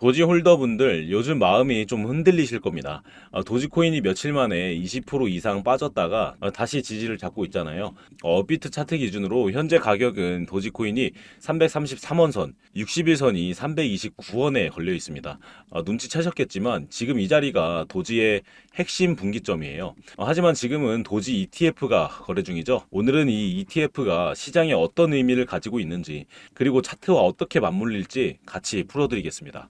도지 홀더분들 요즘 마음이 좀 흔들리실 겁니다. 아, 도지코인이 며칠 만에 20% 이상 빠졌다가 아, 다시 지지를 잡고 있잖아요. 어, 업비트 차트 기준으로 현재 가격은 도지코인이 333원 선, 60일 선이 329원에 걸려 있습니다. 아, 눈치채셨겠지만 지금 이 자리가 도지의 핵심 분기점이에요. 어, 하지만 지금은 도지 ETF가 거래 중이죠. 오늘은 이 ETF가 시장에 어떤 의미를 가지고 있는지 그리고 차트와 어떻게 맞물릴지 같이 풀어드리겠습니다.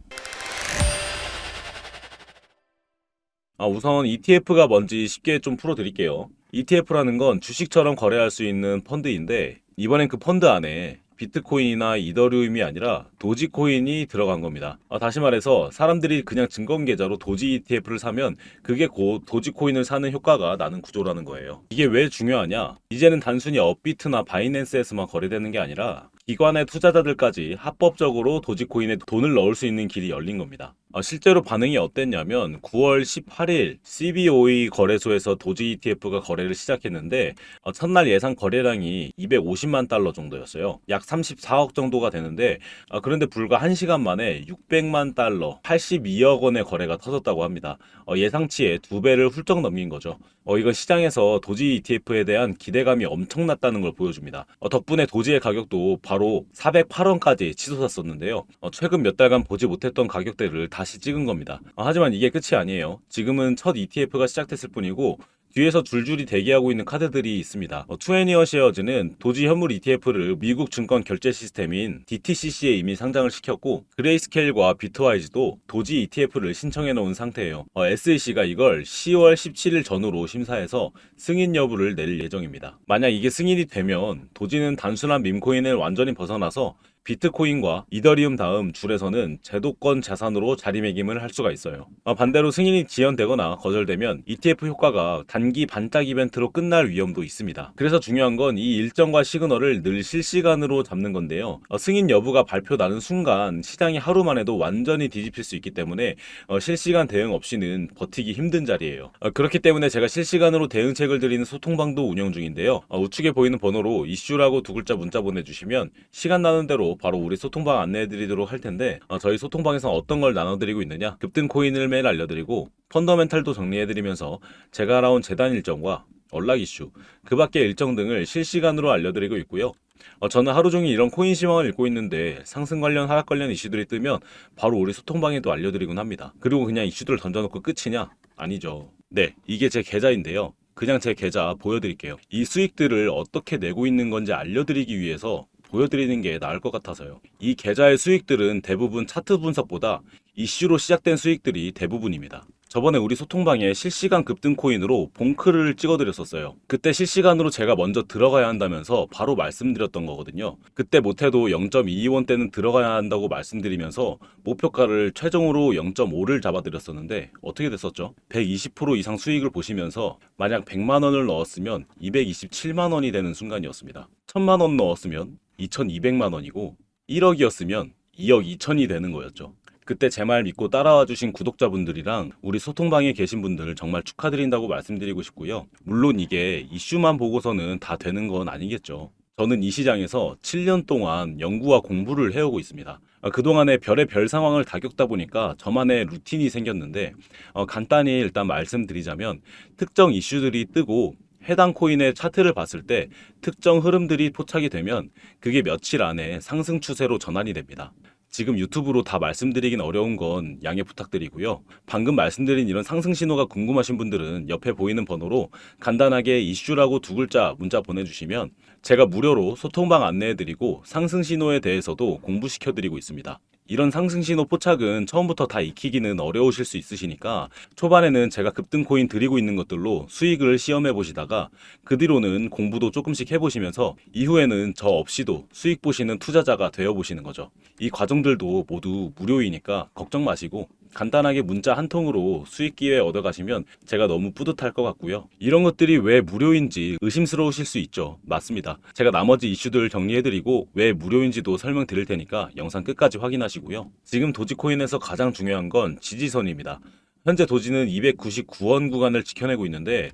아, 우선 ETF가 뭔지 쉽게 좀 풀어드릴게요. ETF라는 건 주식처럼 거래할 수 있는 펀드인데 이번엔 그 펀드 안에 비트코인이나 이더리움이 아니라 도지코인이 들어간 겁니다. 아, 다시 말해서 사람들이 그냥 증권 계좌로 도지 ETF를 사면 그게 곧 도지코인을 사는 효과가 나는 구조라는 거예요. 이게 왜 중요하냐? 이제는 단순히 업비트나 바이낸스에서만 거래되는 게 아니라 기관의 투자자들까지 합법적으로 도지코인에 돈을 넣을 수 있는 길이 열린 겁니다. 아, 실제로 반응이 어땠냐면 9월 18일 CBOE 거래소에서 도지 ETF가 거래를 시작했는데 어, 첫날 예상 거래량이 250만 달러 정도였어요. 약 34억 정도가 되는데 아, 그런데 불과 1시간 만에 600만 달러, 82억 원의 거래가 터졌다고 합니다. 어, 예상치의 두 배를 훌쩍 넘긴 거죠. 어, 이건 시장에서 도지 ETF에 대한 기대감이 엄청났다는 걸 보여줍니다. 어, 덕분에 도지의 가격도 바로 408원까지 치솟았었는데요. 어, 최근 몇 달간 보지 못했던 가격대를 다시 찍은 겁니다. 어, 하지만 이게 끝이 아니에요. 지금은 첫 ETF가 시작됐을 뿐이고 뒤에서 줄줄이 대기하고 있는 카드들이 있습니다. 어, 투애니어 쉐어즈는 도지 현물 ETF를 미국 증권 결제 시스템인 DTCC에 이미 상장을 시켰고 그레이스케일과 비트와이즈도 도지 ETF를 신청해 놓은 상태예요. 어, SEC가 이걸 10월 17일 전후로 심사해서 승인 여부를 내릴 예정입니다. 만약 이게 승인이 되면 도지는 단순한 밈코인을 완전히 벗어나서 비트코인과 이더리움 다음 줄에서는 제도권 자산으로 자리매김을 할 수가 있어요. 아, 반대로 승인이 지연되거나 거절되면 ETF 효과가 단기 반짝 이벤트로 끝날 위험도 있습니다. 그래서 중요한 건 이 일정과 시그널을 늘 실시간으로 잡는 건데요. 어, 승인 여부가 발표나는 순간 시장이 하루만 해도 완전히 뒤집힐 수 있기 때문에 어, 실시간 대응 없이는 버티기 힘든 자리예요. 어, 그렇기 때문에 제가 실시간으로 대응책을 드리는 소통방도 운영 중인데요. 어, 우측에 보이는 번호로 이슈라고 두 글자 문자 보내주시면 시간 나는 대로 바로 우리 소통방 안내해드리도록 할 텐데 어, 저희 소통방에서 어떤 걸 나눠드리고 있느냐 급등 코인을 매일 알려드리고 펀더멘탈도 정리해드리면서 제가 알아온 재단 일정과 연락 이슈, 그 밖의 일정 등을 실시간으로 알려드리고 있고요. 어, 저는 하루 종일 이런 코인 시황을 읽고 있는데 상승 관련, 하락 관련 이슈들이 뜨면 바로 우리 소통방에도 알려드리곤 합니다. 그리고 그냥 이슈들을 던져놓고 끝이냐? 아니죠. 네, 이게 제 계좌인데요. 그냥 제 계좌 보여드릴게요. 이 수익들을 어떻게 내고 있는 건지 알려드리기 위해서 보여드리는 게 나을 것 같아서요. 이 계좌의 수익들은 대부분 차트 분석보다 이슈로 시작된 수익들이 대부분입니다. 저번에 우리 소통방에 실시간 급등 코인으로 봉크를 찍어드렸었어요. 그때 실시간으로 제가 먼저 들어가야 한다면서 바로 말씀드렸던 거거든요. 그때 못해도 0.22원대는 들어가야 한다고 말씀드리면서 목표가를 최종으로 0.5를 잡아드렸었는데 어떻게 됐었죠? 120% 이상 수익을 보시면서 만약 100만 원을 넣었으면 227만 원이 되는 순간이었습니다. 1000만 원 넣었으면 2200만 원이고 1억이었으면 2억 2천이 되는 거였죠. 그때 제 말 믿고 따라와 주신 구독자분들이랑 우리 소통방에 계신 분들 정말 축하드린다고 말씀드리고 싶고요. 물론 이게 이슈만 보고서는 다 되는 건 아니겠죠. 저는 이 시장에서 7년 동안 연구와 공부를 해오고 있습니다. 아, 그동안에 별의 별 상황을 다 겪다 보니까 저만의 루틴이 생겼는데 어, 간단히 일단 말씀드리자면 특정 이슈들이 뜨고 해당 코인의 차트를 봤을 때 특정 흐름들이 포착이 되면 그게 며칠 안에 상승 추세로 전환이 됩니다. 지금 유튜브로 다 말씀드리긴 어려운 건 양해 부탁드리고요. 방금 말씀드린 이런 상승 신호가 궁금하신 분들은 옆에 보이는 번호로 간단하게 이슈라고 두 글자 문자 보내주시면 제가 무료로 소통방 안내해드리고 상승 신호에 대해서도 공부시켜드리고 있습니다. 이런 상승 신호 포착은 처음부터 다 익히기는 어려우실 수 있으시니까 초반에는 제가 급등 코인 드리고 있는 것들로 수익을 시험해 보시다가 그 뒤로는 공부도 조금씩 해보시면서 이후에는 저 없이도 수익 보시는 투자자가 되어 보시는 거죠. 이 과정들도 모두 무료이니까 걱정 마시고 간단하게 문자 한 통으로 수익 기회 얻어 가시면 제가 너무 뿌듯할 것 같고요. 이런 것들이 왜 무료인지 의심스러우실 수 있죠. 맞습니다. 제가 나머지 이슈들 정리해드리고 왜 무료인지도 설명드릴 테니까 영상 끝까지 확인하시고요. 지금 도지코인에서 가장 중요한 건 지지선입니다. 현재 도지는 299원 구간을 지켜내고 있는데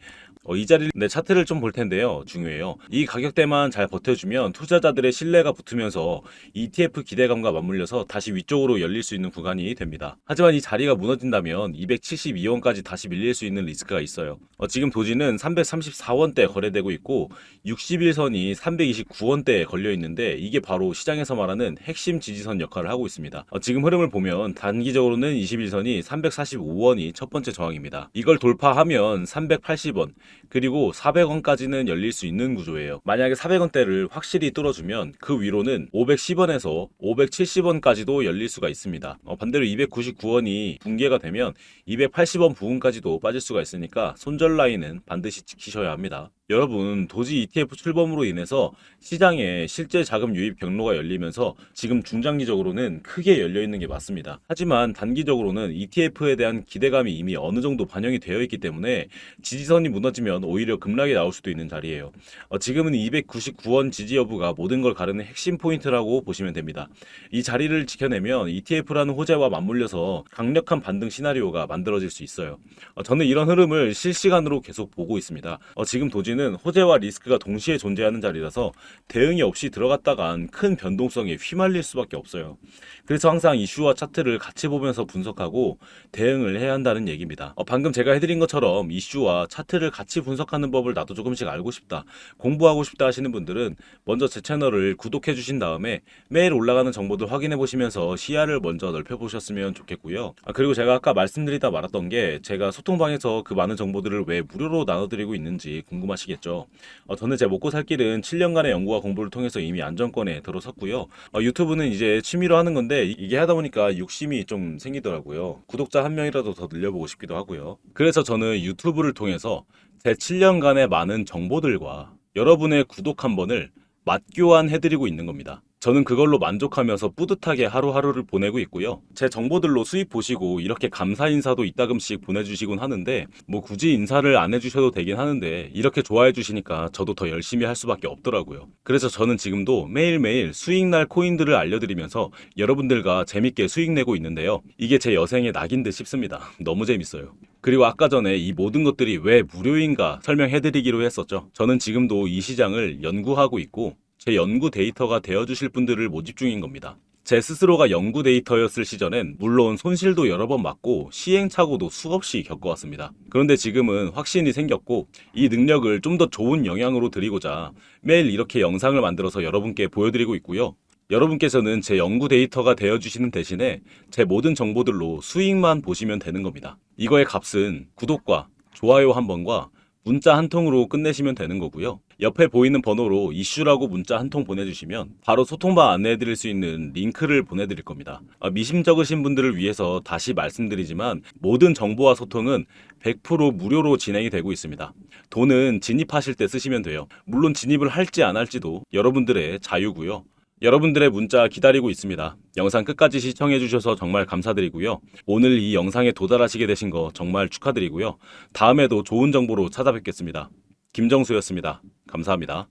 어, 이 자리 내 차트를 좀 볼 텐데요. 중요해요. 이 가격대만 잘 버텨주면 투자자들의 신뢰가 붙으면서 ETF 기대감과 맞물려서 다시 위쪽으로 열릴 수 있는 구간이 됩니다. 하지만 이 자리가 무너진다면 272원까지 다시 밀릴 수 있는 리스크가 있어요. 어, 지금 도지는 334원대 거래되고 있고 60일선이 329원대에 걸려 있는데 이게 바로 시장에서 말하는 핵심 지지선 역할을 하고 있습니다. 어, 지금 흐름을 보면 단기적으로는 21선이 345원이 첫 번째 저항입니다. 이걸 돌파하면 380원 그리고 400원까지는 열릴 수 있는 구조예요. 만약에 400원대를 확실히 뚫어주면 그 위로는 510원에서 570원까지도 열릴 수가 있습니다. 어, 반대로 299원이 붕괴가 되면 280원 부분까지도 빠질 수가 있으니까 손절 라인은 반드시 지키셔야 합니다. 여러분, 도지 ETF 출범으로 인해서 시장에 실제 자금 유입 경로가 열리면서 지금 중장기적으로는 크게 열려 있는 게 맞습니다. 하지만 단기적으로는 ETF에 대한 기대감이 이미 어느 정도 반영이 되어 있기 때문에 지지선이 무너지면 오히려 급락이 나올 수도 있는 자리예요. 어, 지금은 299원 지지 여부가 모든 걸 가르는 핵심 포인트라고 보시면 됩니다. 이 자리를 지켜내면 ETF라는 호재와 맞물려서 강력한 반등 시나리오가 만들어질 수 있어요. 어, 저는 이런 흐름을 실시간으로 계속 보고 있습니다. 어, 지금 도지 는 호재와 리스크가 동시에 존재하는 자리라서 대응이 없이 들어갔다간 큰 변동성에 휘말릴 수밖에 없어요. 그래서 항상 이슈와 차트를 같이 보면서 분석하고 대응을 해야 한다는 얘기입니다. 어, 방금 제가 해드린 것처럼 이슈와 차트를 같이 분석하는 법을 나도 조금씩 알고 싶다, 공부하고 싶다 하시는 분들은 먼저 제 채널을 구독해 주신 다음에 매일 올라가는 정보들 확인해 보시면서 시야를 먼저 넓혀 보셨으면 좋겠고요. 아, 그리고 제가 아까 말씀드리다 말았던 게 제가 소통방에서 그 많은 정보들을 왜 무료로 나눠드리고 있는지 궁금하시 겠죠. 어, 저는 제 먹고 살 길은 7년간의 연구와 공부를 통해서 이미 안정권에 들어섰고요. 어, 유튜브는 이제 취미로 하는 건데 이- 이게 하다 보니까 욕심이 좀 생기더라고요. 구독자 한 명이라도 더 늘려보고 싶기도 하고요. 그래서 저는 유튜브를 통해서 제 7년간의 많은 정보들과 여러분의 구독 한 번을 맞교환해드리고 있는 겁니다. 저는 그걸로 만족하면서 뿌듯하게 하루하루를 보내고 있고요. 제 정보들로 수입 보시고 이렇게 감사 인사도 이따금씩 보내주시곤 하는데 뭐 굳이 인사를 안 해주셔도 되긴 하는데 이렇게 좋아해 주시니까 저도 더 열심히 할 수밖에 없더라고요. 그래서 저는 지금도 매일매일 수익날 코인들을 알려드리면서 여러분들과 재밌게 수익 내고 있는데요. 이게 제 여생의 낙인 듯 싶습니다. 너무 재밌어요. 그리고 아까 전에 이 모든 것들이 왜 무료인가 설명해드리기로 했었죠. 저는 지금도 이 시장을 연구하고 있고 제 연구 데이터가 되어주실 분들을 모집 중인 겁니다. 제 스스로가 연구 데이터였을 시절엔 물론 손실도 여러 번 맞고 시행착오도 수없이 겪어왔습니다. 그런데 지금은 확신이 생겼고 이 능력을 좀 더 좋은 영향으로 드리고자 매일 이렇게 영상을 만들어서 여러분께 보여드리고 있고요. 여러분께서는 제 연구 데이터가 되어주시는 대신에 제 모든 정보들로 수익만 보시면 되는 겁니다. 이거의 값은 구독과 좋아요 한 번과 문자 한 통으로 끝내시면 되는 거고요. 옆에 보이는 번호로 이슈라고 문자 한 통 보내주시면 바로 소통방 안내해드릴 수 있는 링크를 보내드릴 겁니다. 아, 미심쩍으신 분들을 위해서 다시 말씀드리지만 모든 정보와 소통은 100% 무료로 진행이 되고 있습니다. 돈은 진입하실 때 쓰시면 돼요. 물론 진입을 할지 안 할지도 여러분들의 자유고요. 여러분들의 문자 기다리고 있습니다. 영상 끝까지 시청해주셔서 정말 감사드리고요. 오늘 이 영상에 도달하시게 되신 거 정말 축하드리고요. 다음에도 좋은 정보로 찾아뵙겠습니다. 김정수였습니다. 감사합니다.